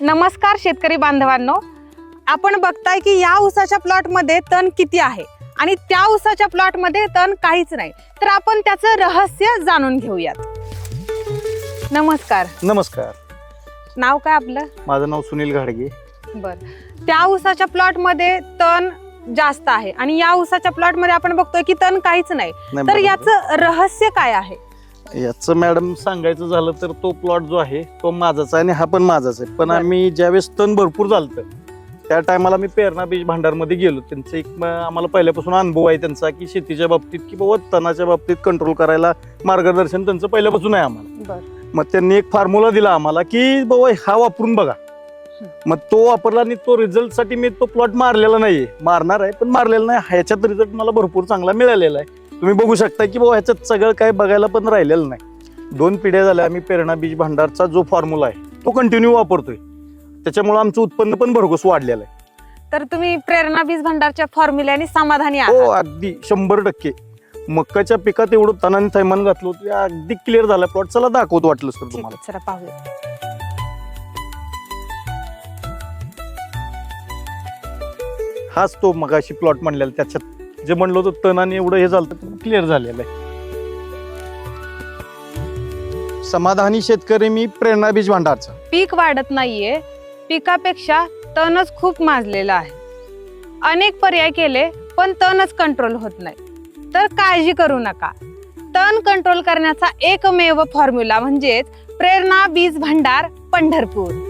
नमस्कार शेतकरी बांधवांनो. आपण बघताय की या ऊसाच्या प्लॉटमध्ये तण किती आहे? आणि त्या ऊसाच्या प्लॉटमध्ये तण काहीच नाही. तर आपण त्याचं रहस्य जाणून घेऊयात. नमस्कार. नमस्कार. नाव काय आपलं? माझं नाव सुनील घाडगे. बर. त्या ऊसाच्या प्लॉटमध्ये तण जास्त आहे. आणि या ऊसाच्या प्लॉटमध्ये आपण बघतोय की तण काहीच नाही. तर. याचं रहस्य काय आहे? याचं मॅडम सांगायचं झालं तर तो प्लॉट जो आहे तो माझाच आहे आणि हा पण माझाच आहे. पण. आम्ही ज्यावेळेस तण भरपूर झालतं त्या टायमाला मी पेरणा बीज भांडारमध्ये गेलो. त्यांचं एक आम्हाला पहिल्यापासून अनुभव आहे त्यांचा की शेतीच्या बाबतीत की बाबा तणाच्या बाबतीत कंट्रोल करायला मार्गदर्शन त्यांचं पहिल्यापासून आहे आम्हाला. मग त्यांनी एक फॉर्म्युला दिला आम्हाला की बाबा हा वापरून बघा. मग तो वापरला आणि तो रिझल्टसाठी मी तो प्लॉट मारलेला नाहीये. मारणार आहे पण मारलेला नाही. ह्याच्यात रिझल्ट मला भरपूर चांगला मिळालेला आहे. तुम्ही बघू शकता की बाबा ह्याच्यात सगळं काय बघायला पण राहिलेलं नाही. दोन पिढ्या झाल्या आम्ही प्रेरणा बीज भांडारचा जो फॉर्म्युला आहे तो कंटिन्यू वापरतोय. त्याच्यामुळे आमचं उत्पन्न पण भरघोस वाढलेलं आहे. तर तुम्ही प्रेरणा बीज भंडारच्या फॉर्म्युल्याने समाधानी हो आहात. अगदी शंभर टक्के. मक्काच्या पिकात एवढं तणाने थैमान घातलं होतं अगदी क्लिअर झालं प्लॉट चला दाखवतो वाटलं सर ठीक तुम्हाला आहे, चला पाहूया. हाच तो मगाशी प्लॉट म्हणलेला त्याच्यात. जे म्हणलं होतं तणाने एवढं हे झालं क्लिअर झालेलं आहे. समाधानी शेतकरी मी प्रेरणा बीज भांडारचा. पीक वाढत नाहीये पिकापेक्षा तणच खूप माजलेला आहे. अनेक पर्याय केले पण तणच कंट्रोल होत नाही. तर काळजी करू नका. तण कंट्रोल करण्याचा एकमेव फॉर्म्युला म्हणजेच प्रेरणा बीज भंडार पंढरपूर.